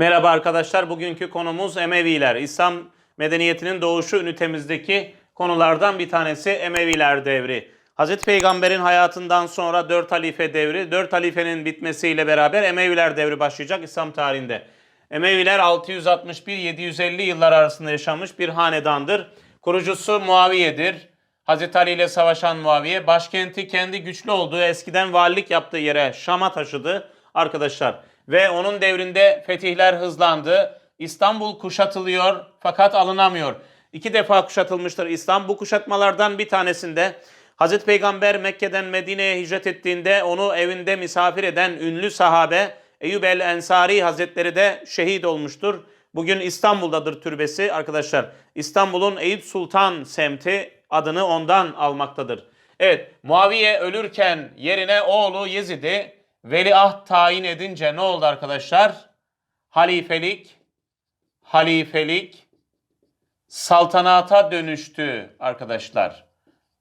Merhaba arkadaşlar. Bugünkü konumuz Emeviler. İslam medeniyetinin doğuşu ünitemizdeki konulardan bir tanesi Emeviler devri. Hazreti Peygamber'in hayatından sonra 4 halife devri, 4 halifenin bitmesiyle beraber Emeviler devri başlayacak İslam tarihinde. Emeviler 661-750 yıllar arasında yaşamış bir hanedandır. Kurucusu Muaviye'dir. Hazreti Ali ile savaşan Muaviye başkenti kendi güçlü olduğu eskiden valilik yaptığı yere Şam'a taşıdı arkadaşlar. Ve onun devrinde fetihler hızlandı. İstanbul kuşatılıyor fakat alınamıyor. İki defa kuşatılmıştır İslam. Bu kuşatmalardan bir tanesinde Hazreti Peygamber Mekke'den Medine'ye hicret ettiğinde onu evinde misafir eden ünlü sahabe Eyyub el Ensari Hazretleri de şehit olmuştur. Bugün İstanbul'dadır türbesi arkadaşlar. İstanbul'un Eyüp Sultan semti adını ondan almaktadır. Evet Muaviye ölürken yerine oğlu Yezid'i veliaht tayin edince ne oldu arkadaşlar? Halifelik, halifelik saltanata dönüştü arkadaşlar.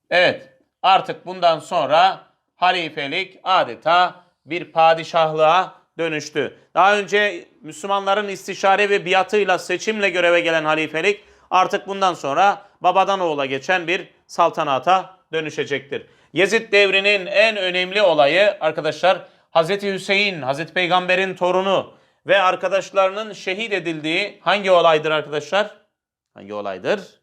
Evet artık bundan sonra halifelik adeta bir padişahlığa dönüştü. Daha önce Müslümanların istişare ve biatıyla seçimle göreve gelen halifelik artık bundan sonra babadan oğula geçen bir saltanata dönüşecektir. Yezid devrinin en önemli olayı arkadaşlar Hazreti Hüseyin, Hazreti Peygamber'in torunu ve arkadaşlarının şehit edildiği hangi olaydır arkadaşlar? Hangi olaydır?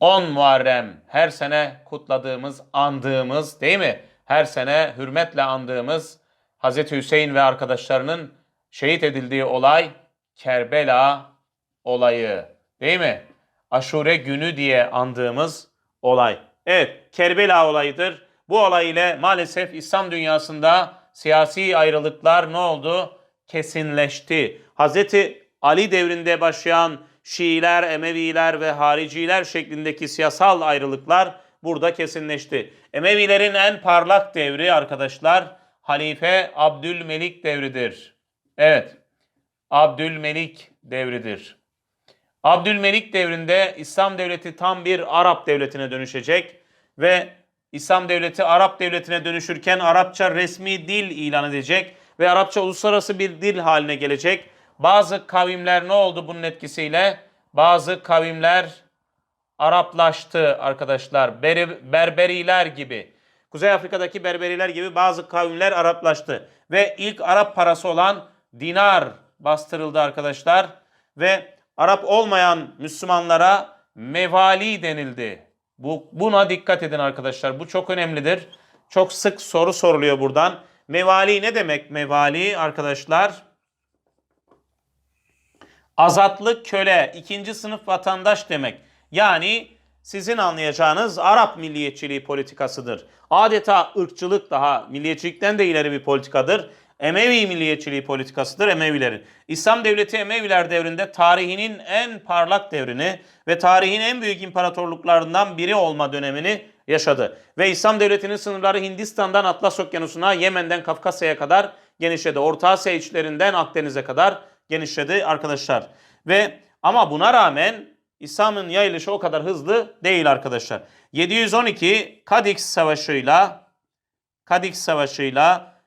10 Muharrem her sene kutladığımız, andığımız değil mi? Her sene hürmetle andığımız Hazreti Hüseyin ve arkadaşlarının şehit edildiği olay Kerbela olayı değil mi? Aşure günü diye andığımız olay. Evet, Kerbela olayıdır. Bu olay ile maalesef İslam dünyasında siyasi ayrılıklar ne oldu? Kesinleşti. Hazreti Ali devrinde başlayan Şiiler, Emeviler ve hariciler şeklindeki siyasal ayrılıklar burada kesinleşti. Emevilerin en parlak devri arkadaşlar Halife Abdülmelik devridir. Evet, Abdülmelik devridir. Abdülmelik devrinde İslam devleti tam bir Arap devletine dönüşecek ve İslam devleti Arap devletine dönüşürken Arapça resmi dil ilan edecek ve Arapça uluslararası bir dil haline gelecek. Bazı kavimler ne oldu bunun etkisiyle? Bazı kavimler Araplaştı arkadaşlar. Ber- Berberiler gibi. Kuzey Afrika'daki Berberiler gibi bazı kavimler Araplaştı. Ve ilk Arap parası olan dinar bastırıldı arkadaşlar. Ve Arap olmayan Müslümanlara mevali denildi. Bu, buna dikkat edin arkadaşlar. Bu çok önemlidir. Çok sık soru soruluyor buradan. Mevali ne demek mevali arkadaşlar? Azatlı köle, ikinci sınıf vatandaş demek. Yani sizin anlayacağınız Arap milliyetçiliği politikasıdır. Adeta ırkçılık daha milliyetçilikten de ileri bir politikadır. Emevi milliyetçiliği politikasıdır Emevilerin. İslam devleti Emeviler devrinde tarihinin en parlak devrini ve tarihin en büyük imparatorluklarından biri olma dönemini yaşadı. Ve İslam devletinin sınırları Hindistan'dan Atlas Okyanusu'na, Yemen'den Kafkasya'ya kadar genişledi. Orta Asya içlerinden Akdeniz'e kadar genişledi arkadaşlar. Ve ama buna rağmen İslam'ın yayılışı o kadar hızlı değil arkadaşlar. 712 Kadix Savaşı'yla Kadix Savaşı'yla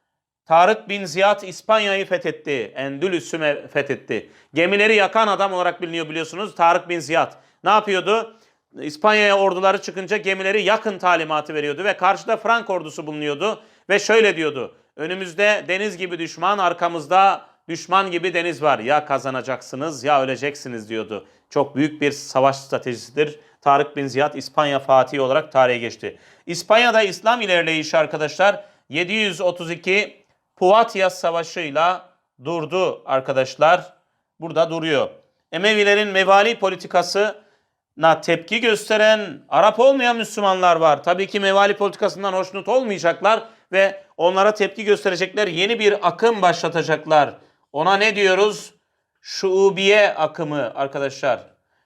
Tarık bin Ziyad İspanya'yı fethetti. Endülüs'ü fethetti. Gemileri yakan adam olarak biliniyor biliyorsunuz Tarık bin Ziyad. Ne yapıyordu? İspanya'ya orduları çıkınca gemileri yakın talimatı veriyordu ve karşıda Frank ordusu bulunuyordu ve şöyle diyordu. Önümüzde deniz gibi düşman, arkamızda düşman gibi deniz var. Ya kazanacaksınız ya öleceksiniz diyordu. Çok büyük bir savaş stratejisidir. Tarık bin Ziyad İspanya Fatihi olarak tarihe geçti. İspanya'da İslam ilerleyişi arkadaşlar 732 Puvatyas Savaşı'yla durdu arkadaşlar. Burada duruyor. Emevilerin mevali politikasına tepki gösteren Arap olmayan Müslümanlar var. Tabii ki mevali politikasından hoşnut olmayacaklar ve onlara tepki gösterecekler. Yeni bir akım başlatacaklar. Ona ne diyoruz? Şuubiye akımı arkadaşlar.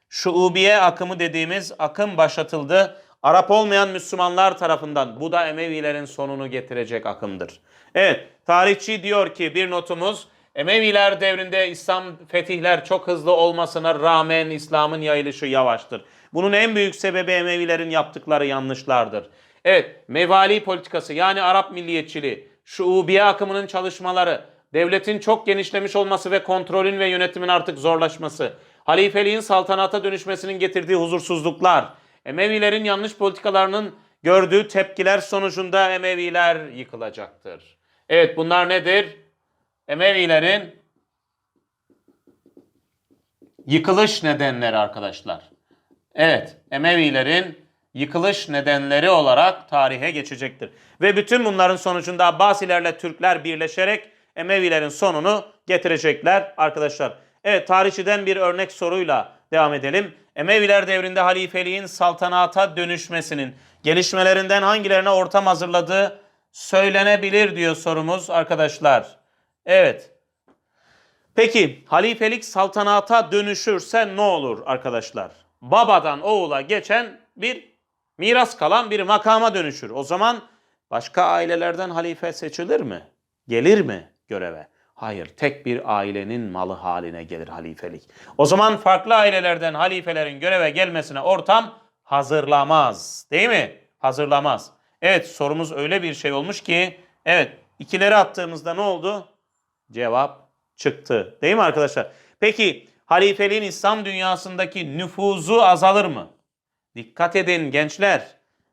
Şuubiye akımı dediğimiz akım başlatıldı. Arap olmayan Müslümanlar tarafından. Bu da Emevilerin sonunu getirecek akımdır. Evet, tarihçi diyor ki bir notumuz Emeviler devrinde İslam fetihler çok hızlı olmasına rağmen İslam'ın yayılışı yavaştır. Bunun en büyük sebebi Emevilerin yaptıkları yanlışlardır. Evet, mevali politikası yani Arap milliyetçiliği, şuubiye akımının çalışmaları, devletin çok genişlemiş olması ve kontrolün ve yönetimin artık zorlaşması, halifeliğin saltanata dönüşmesinin getirdiği huzursuzluklar, Emevilerin yanlış politikalarının gördüğü tepkiler sonucunda Emeviler yıkılacaktır. Evet bunlar nedir? Emevilerin yıkılış nedenleri arkadaşlar. Evet, Emevilerin yıkılış nedenleri olarak tarihe geçecektir. Ve bütün bunların sonucunda Abbasilerle Türkler birleşerek Emevilerin sonunu getirecekler arkadaşlar. Evet, tarihçiden bir örnek soruyla devam edelim. Emeviler devrinde halifeliğin saltanata dönüşmesinin gelişmelerinden hangilerine ortam hazırladığı söylenebilir diyor sorumuz arkadaşlar. Evet, Peki halifelik saltanata dönüşürse ne olur arkadaşlar? Babadan oğula geçen bir miras kalan bir makama dönüşür. O zaman başka ailelerden halife seçilir mi? Gelir mi göreve? Hayır, tek bir ailenin malı haline gelir halifelik. O zaman farklı ailelerden halifelerin göreve gelmesine ortam hazırlamaz. Değil mi? Hazırlamaz. Evet sorumuz öyle bir şey olmuş ki evet ikileri attığımızda ne oldu? Cevap çıktı. Değil mi arkadaşlar? Peki halifeliğin İslam dünyasındaki nüfuzu azalır mı? Dikkat edin gençler.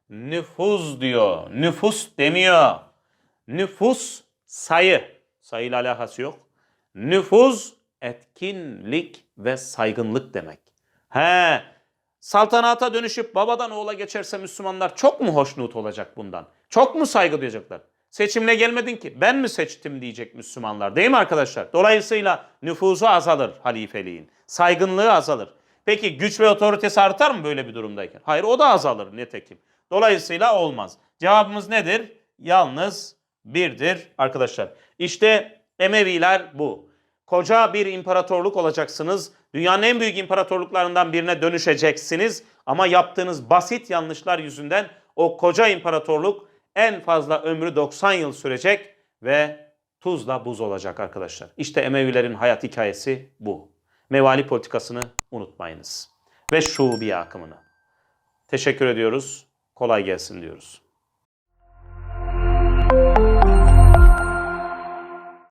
Nüfuz diyor. Nüfus demiyor. Nüfus sayı. Sayıyla alakası yok. Nüfuz etkinlik ve saygınlık demek. He. Saltanata dönüşüp babadan oğula geçerse Müslümanlar çok mu hoşnut olacak bundan? Çok mu saygı duyacaklar? Seçimle gelmedin ki ben mi seçtim diyecek Müslümanlar değil mi arkadaşlar? Dolayısıyla nüfuzu azalır halifeliğin. Saygınlığı azalır. Peki güç ve otoritesi artar mı böyle bir durumdayken? Hayır o da azalır nitekim. Dolayısıyla olmaz. Cevabımız nedir? Yalnız birdir arkadaşlar. İşte Emeviler bu. Koca bir imparatorluk olacaksınız. Dünyanın en büyük imparatorluklarından birine dönüşeceksiniz. Ama yaptığınız basit yanlışlar yüzünden o koca imparatorluk en fazla ömrü 90 yıl sürecek ve tuzla buz olacak arkadaşlar. İşte Emevilerin hayat hikayesi bu. Mevali politikasını unutmayınız. Ve şubi akımını. Teşekkür ediyoruz. Kolay gelsin diyoruz.